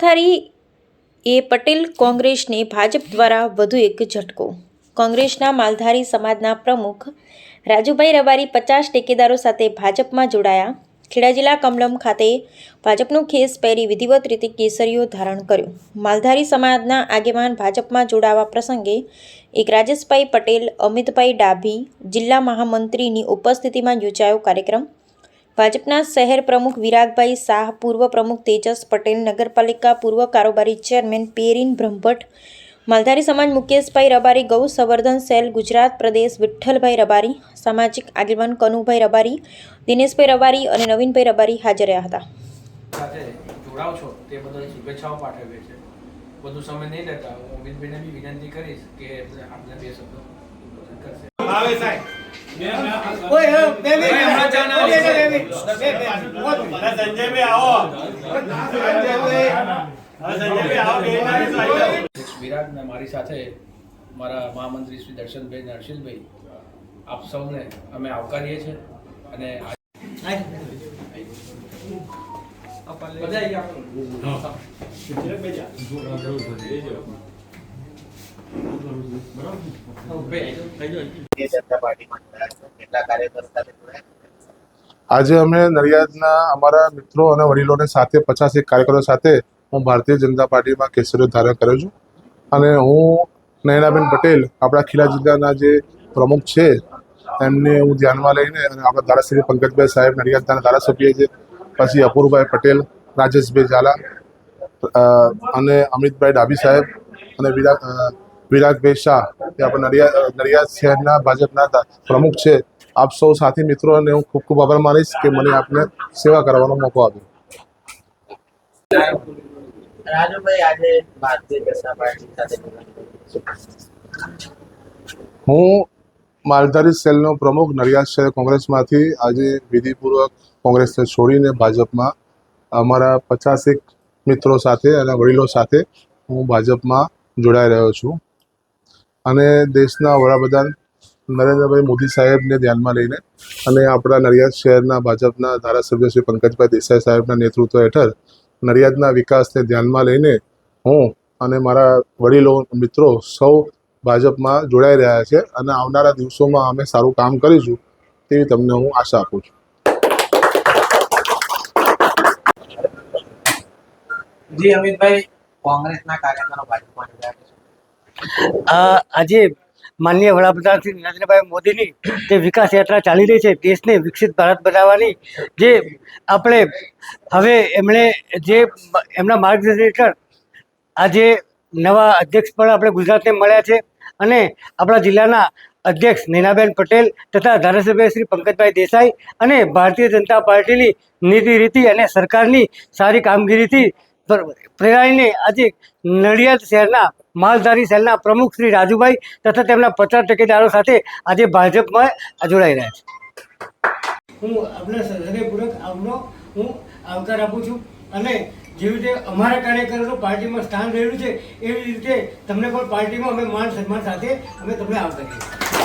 માલધારી એ પટેલ કોંગ્રેસને ભાજપ દ્વારા વધુ એક ઝટકો. કોંગ્રેસના માલધારી સમાજના પ્રમુખ રાજુભાઈ રબારી પચાસ ટેકેદારો સાથે ભાજપમાં જોડાયા. ખેડા જિલ્લા કમલમ ખાતે ભાજપનું ખેસ પહેરી વિધિવત રીતે કેસરીઓ ધારણ કર્યો. માલધારી સમાજના આગેવાન ભાજપમાં જોડાવા પ્રસંગે એક રાજેશભાઈ પટેલ, અમિતભાઈ ડાભી, જિલ્લા મહામંત્રીની ઉપસ્થિતિમાં યોજાયો કાર્યક્રમ. ભાજપના શહેર પ્રમુખ વિરાગભાઈ શાહ પૂર્વ પ્રમુખ તેજસ પટેલ નગરપાલિકા પૂર્વ કારોબારી ચેરમેન પેરીન બ્રહ્મભટ્ટ માલધારી સમાજ મુકેશભાઈ રબારી ગૌ સંવર્ધન સેલ ગુજરાત પ્રદેશ વિઠ્ઠલભાઈ રબારી સામાજિક આગેવાન કનુભાઈ રબારી દિનેશભાઈ રબારી અને નવીનભાઈ રબારી હાજર રહ્યા હતા. સાથે જોડાવ છો તે બદલ શુભેચ્છાઓ પાઠવે છે વધુ સમય નહીં લેતા હું અમિતભાઈને બી વિનંતી કરીશ કે આપણે બે શબ્દો કરશે. આવે સાહેબ. ઓય હમણાં ચા ના. આવો. આવી. વિરાટ ને મારી સાથે મારા મહામંત્રી શ્રી દર્શનભાઈ ને હર્ષિલભાઈ આપ સૌને અમે આવકારીએ છીએ અને બધા આજે અમે નડિયાદના અમારા મિત્રો અને વડીલોને સાથે પચાસ એક કાર્યકરો સાથે હું ભારતીય જનતા પાર્ટીમાં કેસરીઓ ધારણ કર્યો છું. અને હું નયનાબેન પટેલ, આપણા ખીલા જિલ્લાના જે પ્રમુખ છે, એમને હું ધ્યાનમાં લઈને અને આપણા ધારાસભ્ય પંકજભાઈ સાહેબ, નડિયાદના ધારાસભ્ય છે પછી અપૂરભાઈ પટેલ, રાજેશભાઈ ઝાલા અને અમિતભાઈ ડાભી સાહેબ અને વિરાગ અ, વિરાગભાઈ શાહ એ આપણે નડિયાદ નડિયાદ શહેરના ભાજપના પ્રમુખ છે. આપ સૌ સાથી મિત્રોને હું ખૂબ ખૂબ આભાર માનીશ કે મને આપને સેવા કરવાનો મોકો આપ્યો. હું માલધારી સેલનો પ્રમુખ નડિયાદ શહેર કોંગ્રેસમાંથી આજે વિધિપૂર્વક કોંગ્રેસને છોડીને ભાજપમાં અમારા પચાસેક મિત્રો સાથે અને વડીલો સાથે હું ભાજપમાં જોડાઈ રહ્યો છું. અને દેશના વડાપ્રધાન નરેન્દ્રભાઈ મોદી સાહેબને ધ્યાનમાં લઈને અને આપણા નડિયાદ શહેરના ભાજપના ધારાસભ્ય શ્રી પંકજભાઈ દેસાઈ સાહેબના નેતૃત્વ હેઠળ નડિયાદના વિકાસને ધ્યાનમાં લઈને હું અને મારા વડીલો, મિત્રો સૌ ભાજપમાં જોડાઈ રહ્યા છે અને આવનારા દિવસોમાં અમે સારું કામ કરીશું તેવી તમને હું આશા આપું છું. જી, અમિતભાઈ, કોંગ્રેસના કાર્યકરો ભાજપમાં જોડાયા છે. આ આજે માનનીય વડાપ્રધાન શ્રી નરેન્દ્રભાઈ મોદીની જે વિકાસ યાત્રા ચાલી રહી છે, દેશને વિકસિત ભારત બનાવવાની જે આપણે હવે એમણે જે એમના માર્ગદર્શન હેઠળ આજે નવા અધ્યક્ષ પણ આપણે ગુજરાતને મળ્યા છે અને આપણા જિલ્લાના અધ્યક્ષ નૈનાબેન પટેલ તથા ધારાસભ્ય શ્રી પંકજભાઈ દેસાઈ અને ભારતીય જનતા પાર્ટીની નીતિ રીતિ અને સરકારની સારી કામગીરીથી પ્રેરાઈને આજે નડિયાદ શહેરના માલધારી સેલના પ્રમુખ શ્રી રાજુભાઈ તથા તેમના પચાસ ટકેદારો સાથે આજે ભાજપમાં જોડાઈ રહ્યા છે. હું આપણા હૃદયપૂર્વક આપનો હું આવકાર આપું છું અને જેવી રીતે અમારા કાર્યકરોનું પાર્ટીમાં સ્થાન રહેલું છે, એવી રીતે તમને પણ પાર્ટીમાં અમે માન સન્માન સાથે અમે તમને આવકારીએ છીએ.